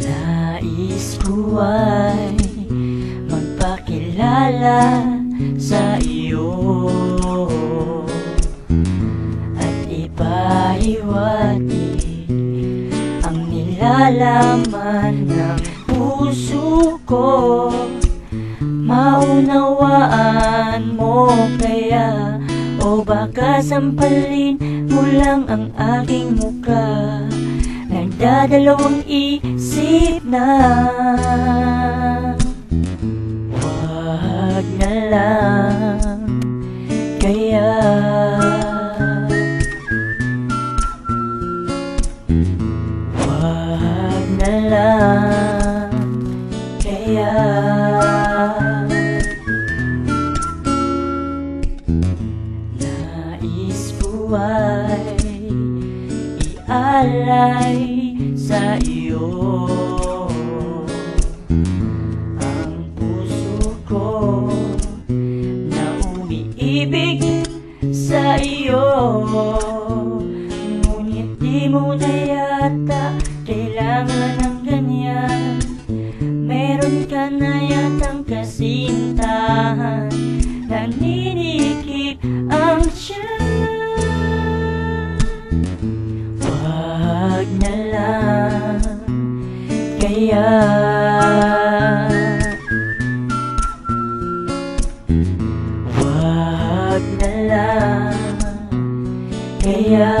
Nais ko ay magpakilala sa iyo ipaiwati ang nilalaman ng puso ko. Maunawaan mo kaya O baka sampalin mo lang ang aking muka. Nagdadalawang isip na Wag na lang. Kaya Wag na lang. Kaya Nais ko ay Ialay sa iyo. Ang puso ko Na umiibig sa iyo. Ngunit di mo na yata ganyan. Meron ka na yatang kasintahan. Naninikip ang tiyan Wag na lang. Kaya Wag na lang. Kaya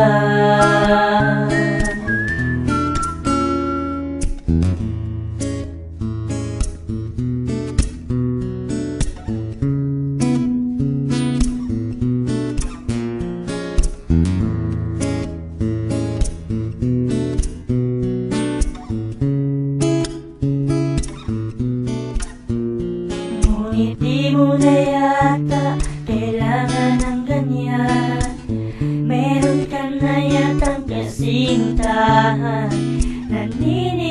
yata kailangan ng ganyan. Meron ka na yatang kasintahan Nanini